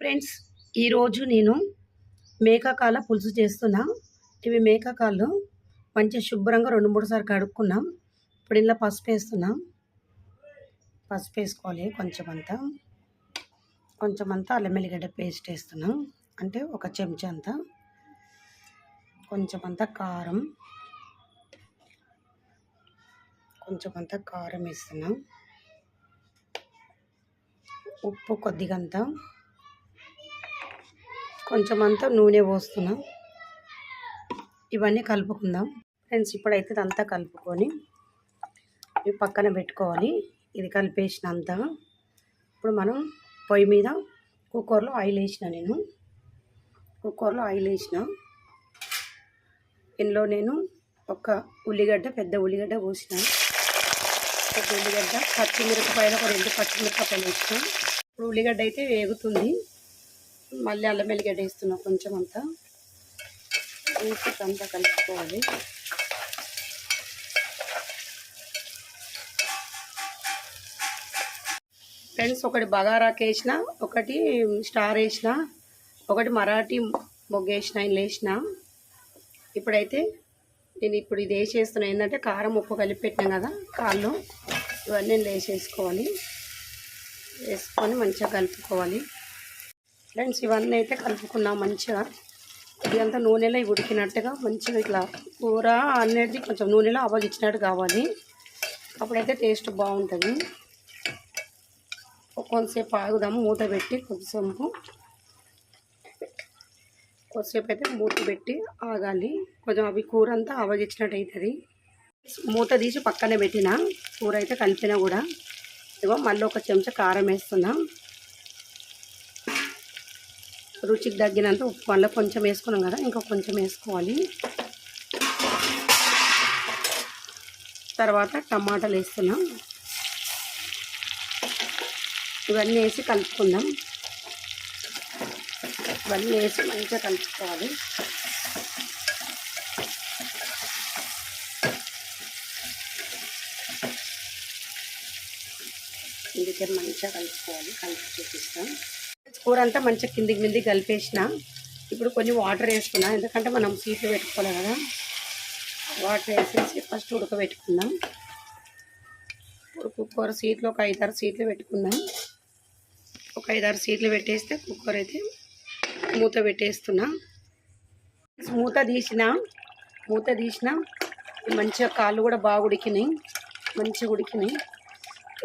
Friends ఈరోజు నేను మేకాకాల పులుసు చేస్తున్నా. ఇవి మేకాకాళ్ళు. మంచిగా శుభ్రంగా రెండు మూడు సార్లు కడుక్కున్నాం. ఇప్పుడు ఇలా పసుపు వేస్తున్నాం. పసుపు వేసుకోవాలి కొంచెం అంతా కొంచెం అంతా అల్లం వెల్లిగడ్డ పేస్ట్ వేస్తున్నాం. అంటే ఒక చెంచా అంతా. కొంచెం అంతా కారం. కొంచెం అంతా కారం వేస్తున్నాం. ఉప్పు కొద్దిగంతా. కొంచెం అంతా నూనె పోస్తున్నాం. ఇవన్నీ కలుపుకుందాం. ఫ్రెండ్స్ ఇప్పుడైతే ఇదంతా కలుపుకొని ఇవి పక్కన పెట్టుకోవాలి. ఇది కలిపేసినంత. ఇప్పుడు మనం పొయ్యి మీద కుక్కర్లో ఆయిల్ వేసిన నేను. కుక్కర్లో ఆయిల్ వేసిన. ఇందులో నేను ఒక ఉల్లిగడ్డ పెద్ద ఉల్లిగడ్డ పోసిన. పెద్ద ఉల్లిగడ్డ పచ్చిమిరపకాయలు ఒక రెండు పచ్చిమిరపకాయలు వేసిన. ఇప్పుడు ఉల్లిగడ్డ అయితే వేగుతుంది. మళ్ళీ అల్లం వెల్లిగడ్డ వేస్తున్నా కొంచెం అంతా. వేసి అంతా కలుపుకోవాలి. ఫ్రెండ్స్ ఒకటి బగారాకి వేసిన ఒకటి స్టార్ వేసిన ఒకటి మరాఠీ మొగ్గు వేసిన వేసిన. ఇప్పుడైతే నేను ఇప్పుడు ఇది వేసేస్తున్నా. ఏంటంటే కారం ఉప్పు కలిపి పెట్టినాం కదా కాళ్ళు ఇవన్నీ నేను వేసేసుకోవాలి. వేసుకొని మంచిగా కలుపుకోవాలి. ఫ్రెండ్స్ ఇవన్నీ అయితే కలుపుకున్నాం మంచిగా. ఇది అంతా నూనెలో ఉడికినట్టుగా మంచిగా ఇట్లా కూర అనేది కొంచెం నూనెలో అవగించినట్టు కావాలి. అప్పుడైతే టేస్ట్ బాగుంటుంది. కొంతసేపు ఆగుదాము మూత పెట్టి కొద్దిసేపు కొద్దిసేపు అయితే మూత పెట్టి ఆగాలి. కొంచెం అవి కూర అంతా అవగించినట్టు అవుతుంది మూత తీసి పక్కనే పెట్టిన కూర అయితే కలిపినా కూడా. ఇదిగో మళ్ళీ ఒక చెంచా కారం వేస్తున్నాను రుచికి తగ్గినంత ఉప్పు. మళ్ళీ కొంచెం వేసుకున్నాం కదా ఇంకా కొంచెం వేసుకోవాలి. తర్వాత టమాటాలు వేస్తున్నాం. ఇవన్నీ వేసి కలుపుకుందాం. ఇవన్నీ వేసి మంచిగా కలుపుకోవాలి. ఇందుకే మంచిగా కలుపుకోవాలి. కలిపి చూపిస్తాం. కూర అంతా మంచిగా కిందికి మిందికి కలిపేసిన ఇప్పుడు కొన్ని వాటర్ వేసుకున్నా ఎందుకంటే మనం సీట్లు పెట్టుకోవాలి కదా. వాటర్ వేసేసి ఫస్ట్ ఉడకబెట్టుకుందాం. ఇప్పుడు కుక్కర్ సీట్లు ఒక ఐదారు సీట్లు పెట్టుకుందాం. ఒక ఐదారు సీట్లు పెట్టేస్తే కుక్కర్ అయితే మూత పెట్టేస్తున్నా. మూత తీసిన మూత తీసిన మంచిగా కాళ్ళు కూడా బాగా ఉడికినాయి మంచిగా ఉడికినాయి.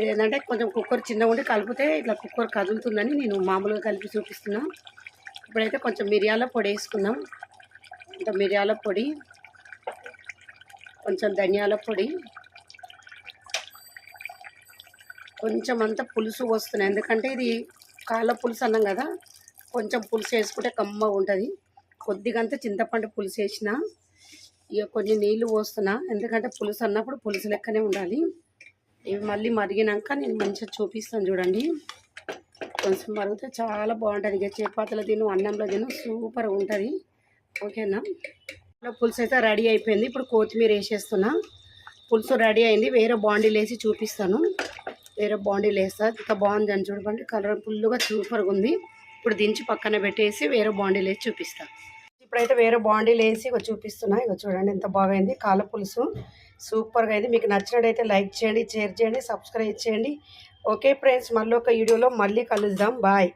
ఏంటంటే కొంచెం కుక్కర్ చిన్నగా ఉండి కలిపితే ఇట్లా కుక్కర్ కదులుతుందని నేను మామూలుగా కలిపి చూపిస్తున్నా. ఇప్పుడైతే కొంచెం మిరియాల పొడి వేసుకుందాం. కొంచెం మిరియాల పొడి కొంచెం ధనియాల పొడి. కొంచెం అంతా పులుసు వస్తున్నాయి ఎందుకంటే ఇది కాళ్ళ పులుసు అన్నాం కదా కొంచెం పులుసు వేసుకుంటే కమ్మగా ఉంటుంది. కొద్దిగా అంతా చింతపండు పులుసు వేసిన ఇక కొన్ని నీళ్ళు పోస్తున్నా. ఎందుకంటే పులుసు అన్నప్పుడు పులుసు లెక్కనే ఉండాలి. ఇవి మళ్ళీ మరిగినాక నేను మంచిగా చూపిస్తాను చూడండి. కొంచెం మరిగితే చాలా బాగుంటుంది. ఇక చపాతీలో తిను అన్నంలో తిను సూపర్ ఉంటుంది. ఓకేనా? పులుసు అయితే రెడీ అయిపోయింది. ఇప్పుడు కొత్తిమీర వేసేస్తున్నా. పులుసు రెడీ అయింది. వేరే బాండీలు వేసి చూపిస్తాను. వేరే బాండీలు వేస్తా. ఇంత బాగుంది అని చూడండి. కలర్ ఫుల్గా సూపర్గా ఉంది. ఇప్పుడు దించి పక్కన పెట్టేసి వేరే బాండీలు వేసి చూపిస్తాను ఇప్పుడైతే వేరే బాండీలు వేసి ఇక చూపిస్తున్నా. ఇక చూడండి ఎంత బాగైంది. కాల పులుసు సూపర్గా అయింది. మీకు నచ్చినట్టయితే లైక్ చేయండి షేర్ చేయండి సబ్స్క్రైబ్ చేయండి. ఓకే ఫ్రెండ్స్ మళ్ళీ ఒక వీడియోలో మళ్ళీ కలుద్దాం. బాయ్.